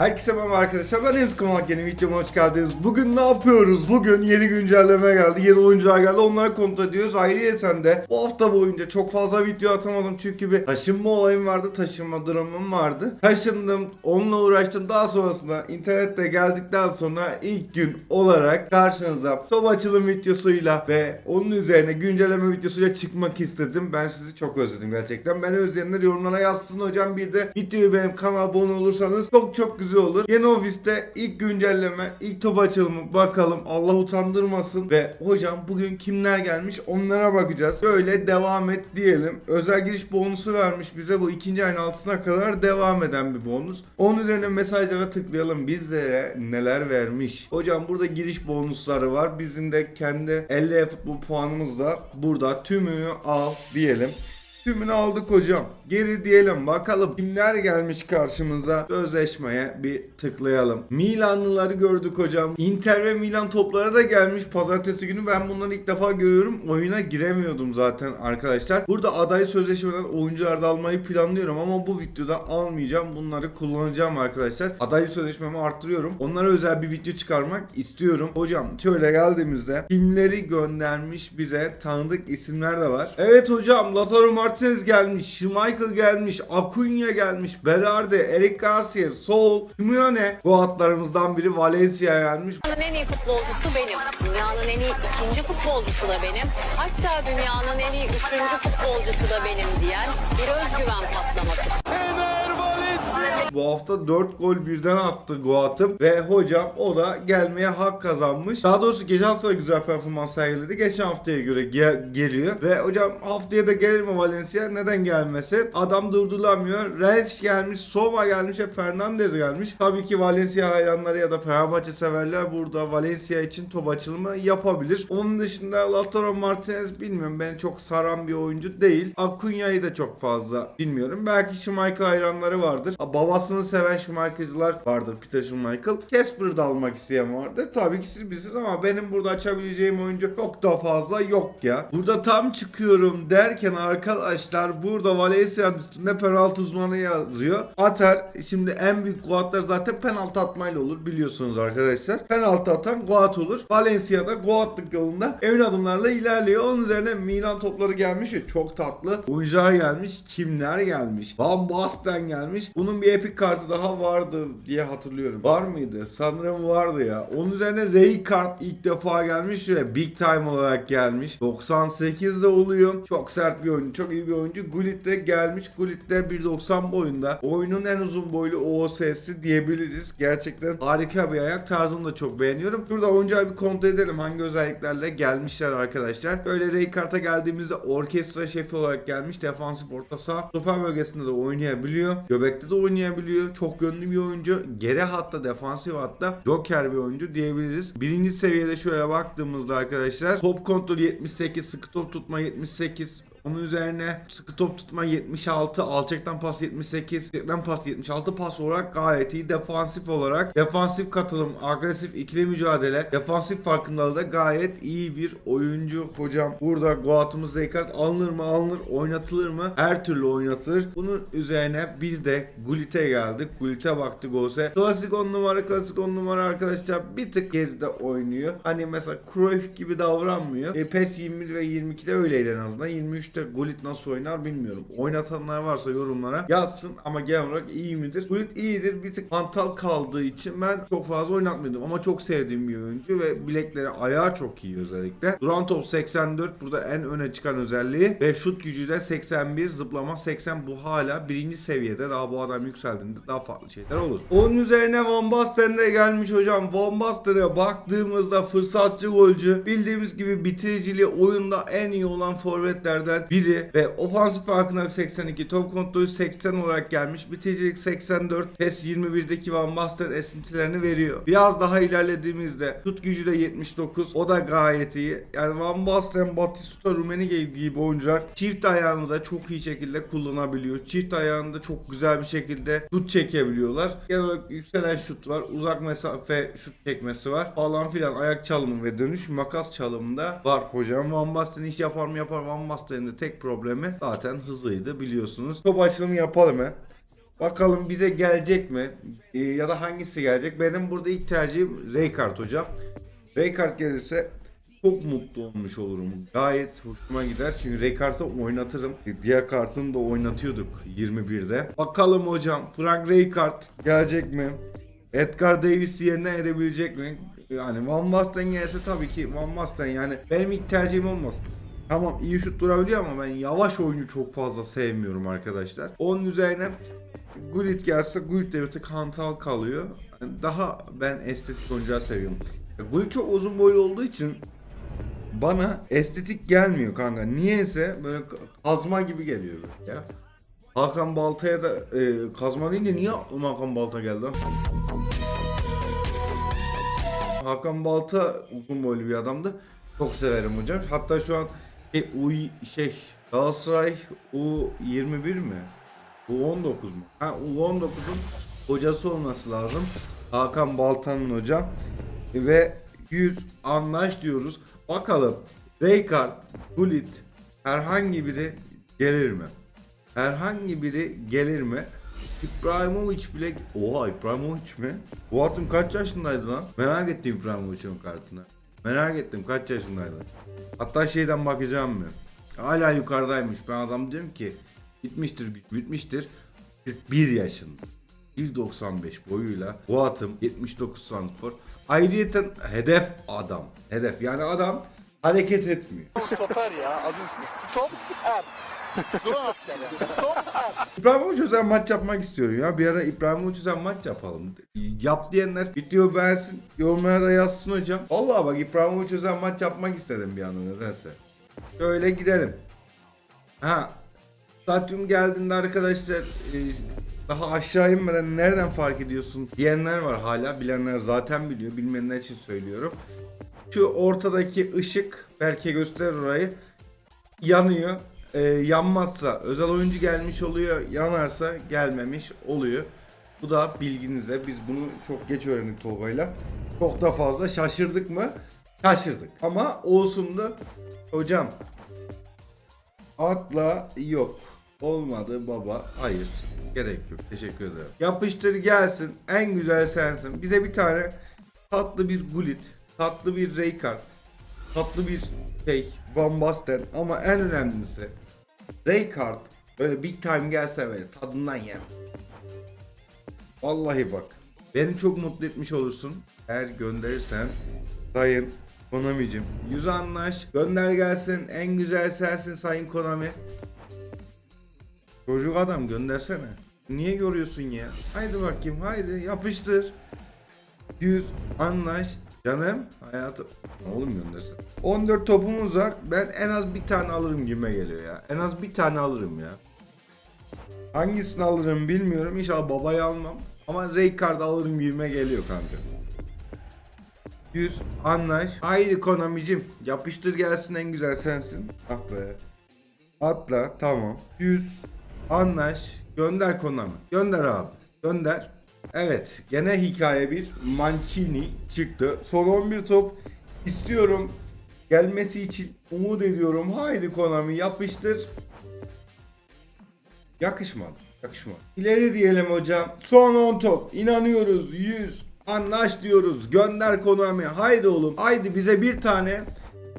Herkese merhaba arkadaşlar ben Ems Kamalak yeni videoma hoş geldiniz. Bugün ne yapıyoruz? Bugün yeni güncelleme geldi, yeni oyuncular geldi onları kontrol ediyoruz. Ayrıyeten de bu hafta boyunca çok fazla video atamadım çünkü bir taşınma olayım vardı, taşınma durumum vardı. Taşındım, onunla uğraştım. Daha sonrasında internette geldikten sonra ilk gün olarak karşınıza top açılım videosuyla ve onun üzerine güncelleme videosuyla çıkmak istedim. Ben sizi çok özledim gerçekten. Beni özleyenler yorumlara yazsın hocam bir de videoyu benim kanalıma abone olursanız çok çok güzel olur. Yeni ofiste ilk güncelleme, ilk top açılımı bakalım. Allah utandırmasın ve hocam bugün kimler gelmiş onlara bakacağız. Böyle devam et diyelim. Özel giriş bonusu vermiş bize bu ikinci ayın altına kadar devam eden bir bonus. Onun üzerine mesajlara tıklayalım. Bizlere neler vermiş. Hocam burada giriş bonusları var. Bizim de kendi 50 futbol puanımız da burada tümünü al diyelim. Tümünü aldık hocam. Geri diyelim bakalım kimler gelmiş karşımıza. Sözleşmeye bir tıklayalım. Milanlıları gördük hocam. Inter ve Milan topları da gelmiş pazartesi günü. Ben bunları ilk defa görüyorum. Oyuna giremiyordum zaten arkadaşlar. Burada aday sözleşmeden oyuncular da almayı planlıyorum ama bu videoda almayacağım. Bunları kullanacağım arkadaşlar. Aday sözleşmemi arttırıyorum. Onlara özel bir video çıkarmak istiyorum. Hocam şöyle geldiğimizde kimleri göndermiş bize tanıdık isimler de var. Evet hocam Lautaro Martinez gelmiş. Schmeichel gelmiş. Acuna gelmiş. Berardi, Eric Garcia, Sol, Simeone. Bu atlarımızdan biri Valencia gelmiş. Dünyanın en iyi futbolcusu benim. Dünyanın en iyi ikinci futbolcusu da benim. Hatta dünyanın en iyi üçüncü futbolcusu da benim diyen bir özgüven patlaması. Bu hafta 4 gol birden attı Goat'ım ve hocam o da gelmeye hak kazanmış. Daha doğrusu geçen hafta da güzel performans sergiledi. Geçen haftaya göre ge- geliyor ve hocam haftaya da gelir mi Valencia? Neden gelmesi? Adam durdurulamıyor. Reis gelmiş, Soma gelmiş, hep Fernandez gelmiş. Tabii ki Valencia hayranları ya da Fenerbahçe severler burada Valencia için top açılımı yapabilir. Onun dışında Lautaro Martinez bilmiyorum beni çok saran bir oyuncu değil. Acuña'yı da çok fazla bilmiyorum. Belki Schmeichel hayranları vardır. Ha, Babasını seven Schmeichel'cılar vardır. Peter Schmeichel. Casper'ı da almak isteyen vardır. Tabii ki siz bilirsiniz ama benim burada açabileceğim oyuncu çok da fazla yok ya. Burada tam çıkıyorum derken arkadaşlar burada Valencia'nın üstünde penaltı uzmanı yazıyor. Atar. Şimdi en büyük goatlar zaten penaltı atmayla olur biliyorsunuz arkadaşlar. Penaltı atan goat olur. Valencia'da goatlık yolunda emin adımlarla ilerliyor. Onun üzerine Milan topları gelmiş ve çok tatlı oyuncular gelmiş. Kimler gelmiş? Van Basten gelmiş. Bunun bir epic kartı daha vardı diye hatırlıyorum. Var mıydı? Sanırım vardı ya. Onun üzerine Ray kart ilk defa gelmiş ve big time olarak gelmiş. 98'de oluyor. Çok sert bir oyuncu. Çok iyi bir oyuncu. Gullit de gelmiş. Gullit de 1.90 boyunda. Oyunun en uzun boylu OOS'si diyebiliriz. Gerçekten harika bir ayak. Tarzını da çok beğeniyorum. Şurada oyuncuyu bir kontrol edelim. Hangi özelliklerle gelmişler arkadaşlar. Böyle Ray karta geldiğimizde orkestra şefi olarak gelmiş. Defansif orta saha. Stoper bölgesinde de oynayabiliyor. Göbekte de oynayabiliyor. Çok yönlü bir oyuncu. Geri hatta defansif hatta Joker bir oyuncu diyebiliriz. Birinci seviyede şöyle baktığımızda arkadaşlar top kontrol 78, sıkı top tutma 78, onun üzerine sıkı top tutma 76, alçaktan pas 78, yüksekten pas 76 pas olarak gayet iyi. Defansif olarak defansif katılım, agresif ikili mücadele, defansif farkındalığı da gayet iyi bir oyuncu hocam. Burada Goat'ımız Zeykart alınır mı alınır, oynatılır mı? Her türlü oynatılır. Bunun üzerine bir de Gullit'e geldik. Gullit'e baktık olsa. Klasik 10 numara, klasik 10 numara arkadaşlar bir tık geride oynuyor. Hani mesela Cruyff gibi davranmıyor. E, PES 21 ve 22'de öyleydi en azından. 23'te Gullit nasıl oynar bilmiyorum. Oynatanlar varsa yorumlara yazsın ama genel olarak iyi midir? Gullit iyidir. Bir tık hantal kaldığı için ben çok fazla oynatmıyordum ama çok sevdiğim bir oyuncu ve bilekleri ayağı çok iyi özellikle. Duran top 84 burada en öne çıkan özelliği ve şut gücü de 81, zıplama 80 bu hala birinci seviyede. Daha bu adam yükseldiğinde daha farklı şeyler olur. Onun üzerine Van Basten de gelmiş hocam. Van Basten'e baktığımızda fırsatçı golcü. Bildiğimiz gibi bitiriciliği oyunda en iyi olan forvetlerden biri ve ofansif farkına 82, top kontrolü 80 olarak gelmiş. Bitiricilik 84, PES 21'deki Van Basten esintilerini veriyor. Biraz daha ilerlediğimizde şut gücü de 79. O da gayet iyi. Yani Van Basten, Batistuta, Rummenigge gibi oyuncular çift ayağını da çok iyi şekilde kullanabiliyor. Çift ayağını da çok güzel bir şekilde şut çekebiliyorlar. Genel olarak yükselen şut var. Uzak mesafe şut çekmesi var. Falan filan ayak çalımı ve dönüş makas çalımında var hocam. Van Basten iş yapar mı yapar. Van Basten'in de tek problemi zaten hızıydı biliyorsunuz. Top açılımı yapalım he. Bakalım bize gelecek mi? Ee, ya da hangisi gelecek? Benim burada ilk tercihim Raykart hocam. Raykart gelirse çok mutlu olmuş olurum. Gayet hoşuma gider. Çünkü Raykart'ı oynatırım. Diğer kartını da oynatıyorduk 21'de. Bakalım hocam Frank Raykart gelecek mi? Edgar Davis yerine edebilecek mi? Yani Van Basten gelse tabii ki Van Basten yani benim ilk tercihim olmaz. Tamam iyi şut durabiliyor ama ben yavaş oyuncu çok fazla sevmiyorum arkadaşlar. Onun üzerine Gullit gelse Gullit de bir tık hantal kalıyor. Daha ben estetik oyuncular seviyorum. Ya Gullit çok uzun boylu olduğu için bana estetik gelmiyor kanka. Niyeyse böyle kazma gibi geliyor böyle ya. Hakan Balta'ya da e, kazma deyince niye Hakan Balta geldi? Hakan Balta uzun boylu bir adamdı. Çok severim hocam. Hatta şu an şey, U şey Galatasaray U21 mi? U19 mu? Ha U19'un hocası olması lazım. Hakan Balta'nın hocam. Ve 100 anlaş diyoruz. Bakalım Raykart, Gullit herhangi biri gelir mi? Herhangi biri gelir mi? İbrahimovic bile... Oha İbrahimovic mi? Bu adam kaç yaşındaydı lan? Merak ettim İbrahimovic'in kartına. Merak ettim kaç yaşındaydı? Hatta şeyden bakacağım mı? Hala yukarıdaymış. Ben adam diyorum ki bitmiştir bitmiştir. 41 yaşında. 1.95 boyuyla bu atım 79 santifor. Ayrıyeten hedef adam. Hedef yani adam hareket etmiyor. Stoper ya adı. Stop er. Duran asker er. Maç yapmak istiyorum ya. Bir ara İbrahimovic özel maç yapalım. Yap diyenler video beğensin. Yorumlara da yazsın hocam. Vallahi bak İbrahimovic özel maç yapmak istedim bir anda nedense. Şöyle gidelim. Ha. Stadyum geldiğinde arkadaşlar e, daha aşağı inmeden nereden fark ediyorsun diyenler var hala. Bilenler zaten biliyor. Bilmeyenler için söylüyorum. Şu ortadaki ışık belki gösterir orayı yanıyor. Ee, yanmazsa özel oyuncu gelmiş oluyor. Yanarsa gelmemiş oluyor. Bu da bilginize. Biz bunu çok geç öğrendik Tolga'yla. Çok da fazla şaşırdık mı? Şaşırdık. Ama olsun da hocam atla yok. Olmadı baba. Hayır. Gerek yok. Teşekkür ederim. Yapıştır gelsin. En güzel sensin. Bize bir tane tatlı bir Gullit, tatlı bir Raykart, tatlı bir şey Van Basten ama en önemlisi Raykart böyle big time gelse böyle tadından yem. Vallahi bak beni çok mutlu etmiş olursun eğer gönderirsen Sayın Konami'cim yüz anlaş gönder gelsin en güzel sensin Sayın Konami Çocuk adam göndersene Niye yoruyorsun ya? Haydi bakayım haydi yapıştır 100 anlaş canım hayatı ne oğlum göndersen 14 topumuz var. Ben en az bir tane alırım gibime geliyor ya. En az bir tane alırım ya. Hangisini alırım bilmiyorum. İnşallah babayı almam. Ama Raykard alırım gibime geliyor kanka. 100 anlaş haydi Konami'cim yapıştır gelsin en güzel sensin. Ah be. Atla tamam. 100 anlaş gönder Konami. Gönder abi. Gönder Evet, gene hikaye bir Mancini çıktı. Son 11 top istiyorum. Gelmesi için umut ediyorum. Haydi Konami yapıştır. Yakışmadı. Yakışmadı. İleri diyelim hocam. Son 10 top. İnanıyoruz. 100. Anlaş diyoruz. Gönder Konami. Haydi oğlum. Haydi bize bir tane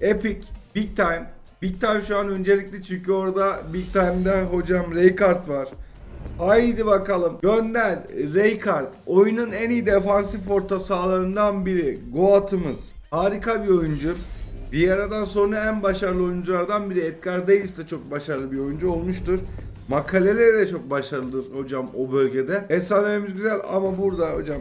Epic Big Time. Big Time şu an öncelikli çünkü orada Big Time'da hocam Raykart var. Haydi bakalım. Gönder. Raykart. Oyunun en iyi defansif orta sahalarından biri. Goat'ımız. Harika bir oyuncu. Vieira'dan sonra en başarılı oyunculardan biri. Edgar Davis de çok başarılı bir oyuncu olmuştur. Makaleleri de çok başarılıdır hocam o bölgede. Efsanemiz güzel ama burada hocam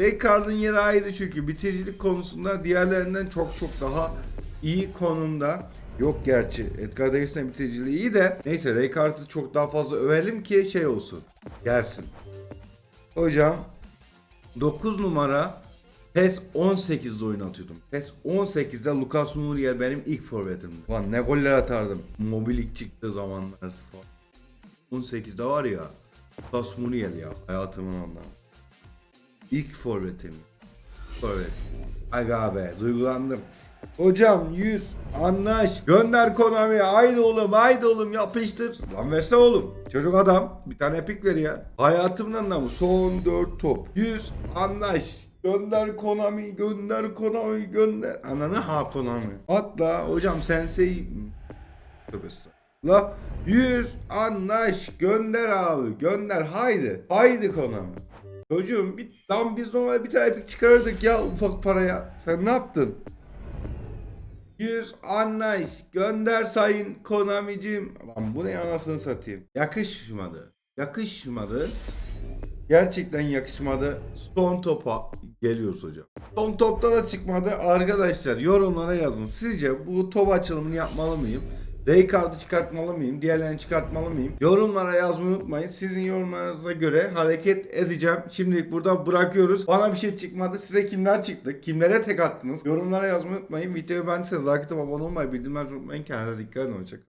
Raykart'ın yeri ayrı çünkü bitiricilik konusunda diğerlerinden çok çok daha iyi konumda. Yok gerçi Edgar Davis'in bitiriciliği iyi de neyse Raykart'ı çok daha fazla övelim ki şey olsun. Gelsin. Hocam 9 numara PES 18'de oynatıyordum. PES 18'de Lucas Muriel benim ilk forvetimdi. Lan ne goller atardım. Mobilik çıktığı zamanlar falan. 18'de var ya Lucas Muriel ya hayatımın ondan. İlk forvetim. Forvet. Aga be duygulandım. Hocam 100 anlaş. Gönder Konami. Haydi oğlum haydi oğlum yapıştır. Lan verse oğlum. Çocuk adam. Bir tane epik ver ya. Hayatımdan da mı? Son 4 top. 100 anlaş. Gönder Konami, gönder Konami, gönder. Ananı ha Konami. Hatta hocam sensei... Tövbe. La 100 anlaş. Gönder abi. Gönder. Haydi. Haydi Konami. Çocuğum bir, tam biz normal bir tane epik çıkarırdık ya ufak paraya. Sen ne yaptın? 100 anlaş gönder sayın Konami'cim. Lan bu ne anasını satayım. Yakışmadı. Yakışmadı. Gerçekten yakışmadı. Son topa geliyoruz hocam. Son topta da çıkmadı. Arkadaşlar yorumlara yazın. Sizce bu top açılımını yapmalı mıyım? Ray kartı çıkartmalı mıyım? Diğerlerini çıkartmalı mıyım? Yorumlara yazmayı unutmayın. Sizin yorumlarınıza göre hareket edeceğim. Şimdilik burada bırakıyoruz. Bana bir şey çıkmadı. Size kimler çıktı? Kimlere tek attınız? Yorumlara yazmayı unutmayın. Videoyu beğendiyseniz like atıp abone olmayı, bildirimleri unutmayın. Kendinize dikkat edin. Hoşçakalın.